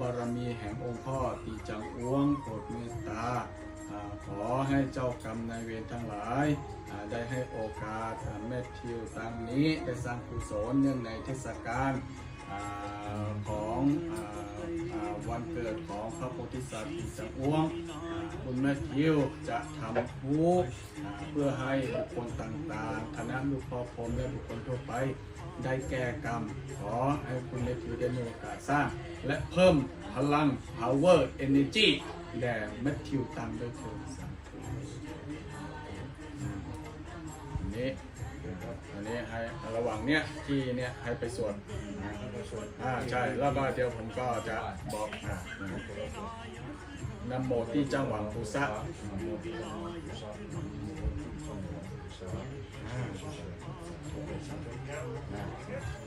บารมีแห่งองค์พ่อตีจังอ้วงโปรดเมตตาขอให้เจ้ากรรมนายเวรทั้งหลาย ได้ให้โอกาสแม่ทิวตังนี้ได้สร้างกุศลเนื่องในเทศกาล วันเกิดของพระโพธิสัตว์ตีจังอ้วงคุณแม่ทิวจะทำผู้เพื่อให้บุคคลต่างๆคณะลูกพ่อพรมและบุคคลทั่วไปได้แก้กรรม ขอให้คุณเมทิวได้มีโอกาสสร้าง และเพิ่มพลัง power energy แด่แมทธิวตังด้วยเถิดสาธุอันนี้อันนี้ให้ระหว่างเนี้ยที่เนี้ยให้ไปสวด อ่าใช่แล้วก็เดี๋ยวผมก็จะบอกอ่านำโมที่จังหวังปุษะอ่า